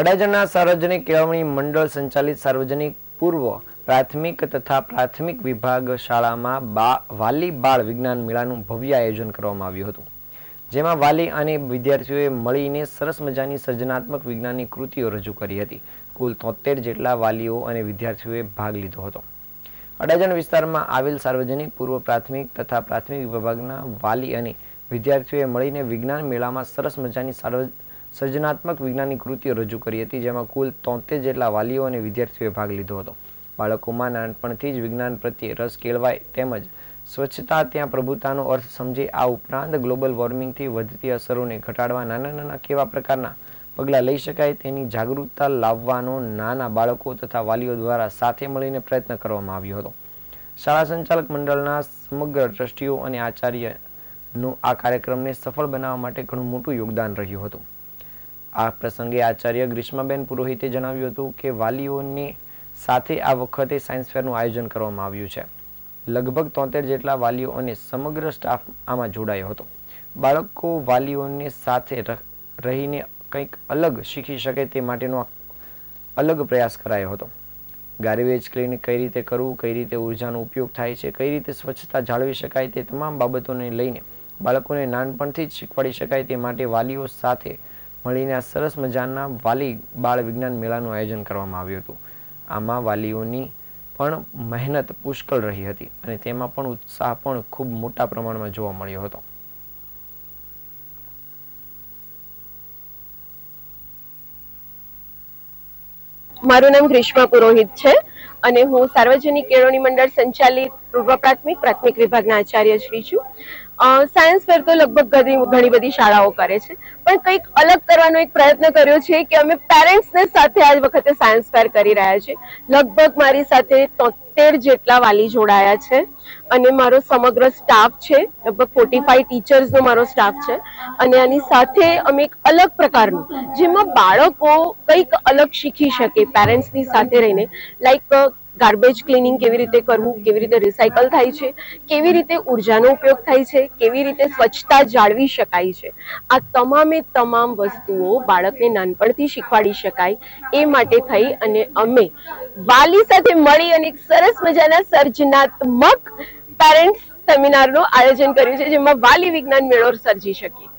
અડાજણના સાર્વજનિક કેળવણી મંડળ સંચાલિત સાર્વજનિક પૂર્વ પ્રાથમિક તથા પ્રાથમિક વિભાગ શાળામાં બા, વાલી બાળ વિજ્ઞાન મેળાનું ભવ્ય આયોજન કરવામાં આવ્યું હતું. જેમાં વાલી અને વિદ્યાર્થીઓએ મળીને સરસ મજાની સર્જનાત્મક વિજ્ઞાનની કૃતિઓ રજૂ કરી હતી. કુલ તોતેર જેટલા વાલીઓ અને વિદ્યાર્થીઓએ ભાગ લીધો હતો. અડાજણ વિસ્તારમાં આવેલ સાર્વજનિક પૂર્વ પ્રાથમિક તથા પ્રાથમિક વિભાગના વાલી અને વિદ્યાર્થીઓએ મળીને વિજ્ઞાન મેળામાં સરસ મજાની સાર્વ સર્જનાત્મક વિજ્ઞાનની કૃતિઓ રજૂ કરી હતી, જેમાં કુલ તોતેર જેટલા વાલીઓ અને વિદ્યાર્થીઓએ ભાગ લીધો હતો. બાળકોમાં નાનપણથી જ વિજ્ઞાન પ્રત્યે રસ કેળવાય તેમજ સ્વચ્છતા, ત્યાં પ્રભુતાનો અર્થ સમજે, આ ઉપરાંત ગ્લોબલ વોર્મિંગથી વધતી અસરોને ઘટાડવા નાના નાના કેવા પ્રકારના પગલાં લઈ શકાય તેની જાગૃતતા લાવવાનો નાના બાળકો તથા વાલીઓ દ્વારા સાથે મળીને પ્રયત્ન કરવામાં આવ્યો હતો. શાળા સંચાલક મંડળના સમગ્ર ટ્રસ્ટીઓ અને આચાર્યનું આ કાર્યક્રમને સફળ બનાવવા માટે ઘણું મોટું યોગદાન રહ્યું હતું. આ પ્રસંગે આચાર્ય ગ્રીષ્માબેન પુરોહિતે જણાવ્યું હતું કે વાલીઓની સાથે આ વખતે સાયન્સ ફેરનું આયોજન કરવામાં આવ્યું છે. લગભગ તોતેર જેટલા વાલીઓ અને સમગ્ર સ્ટાફ આમાં જોડાયો હતો. બાળકો વાલીઓની સાથે રહીને કંઈક અલગ શીખી શકે તે માટેનો અલગ પ્રયાસ કરાયો હતો. ગાર્બેજ ક્લિનિક કઈ રીતે કરવું, કઈ રીતે ઉર્જાનો ઉપયોગ થાય છે, કઈ રીતે સ્વચ્છતા જાળવી શકાય તે તમામ બાબતોને લઈને બાળકોને નાનપણથી જ શીખવાડી શકાય તે માટે વાલીઓ સાથે મળીને આ સરસ મજાના વાલી બાળ વિજ્ઞાન મેળાનું આયોજન કરવામાં આવ્યું હતું. આમાં વાલીઓની પણ મહેનત પુષ્કળ રહી હતી અને તેમાં પણ ઉત્સાહ પણ ખૂબ મોટા પ્રમાણમાં જોવા મળ્યો હતો. મારું નામ ગ્રીષ્મા પુરોહિત છે અને હું સાર્વજનિક કેળવણી મંડળ સંચાલિત પૂર્વ પ્રાથમિક પ્રાથમિક વિભાગના આચાર્ય શ્રી છું. સાયન્સ ફેર તો લગભગ ઘણી બધી શાળાઓ કરે છે. પણ કંઈક અલગ કરવાનો એક પ્રયત્ન કર્યો છે કે અમે પેરેન્ટ્સને સાથે આ વખતે સાયન્સ ફેર કરી રહ્યા છે. લગભગ મારી સાથે તોતેર જેટલા વાલી જોડાયા છે અને મારો સમગ્ર સ્ટાફ છે. લગભગ ફોર્ટી ફાઈવ ટીચર્સનો મારો સ્ટાફ છે. અને આની સાથે અમે એક અલગ પ્રકારનું, જેમાં બાળકો કંઈક અલગ શીખી શકે પેરેન્ટ્સની સાથે રહીને. લાઈક ગાર્બેજ ક્લિનિંગ કેવી રીતે કરવું, કેવી રીતે રિસાયકલ થાય છે, કેવી રીતે ઉર્જાનો ઉપયોગ થાય છે, કેવી રીતે સ્વચ્છતા જાળવી શકાય છે. આ તમામે તમામ વસ્તુઓ બાળકને નાનપણથી શીખવાડી શકાય, એ માટે થઈ અને અમે વાલી સાથે મળી અને એક સરસ મજાના સર્જનાત્મક પેરેન્ટ્સ સેમિનારનું આયોજન કર્યું છે, જેમાં વાલી વિજ્ઞાન મેળો સર્જી શકીએ.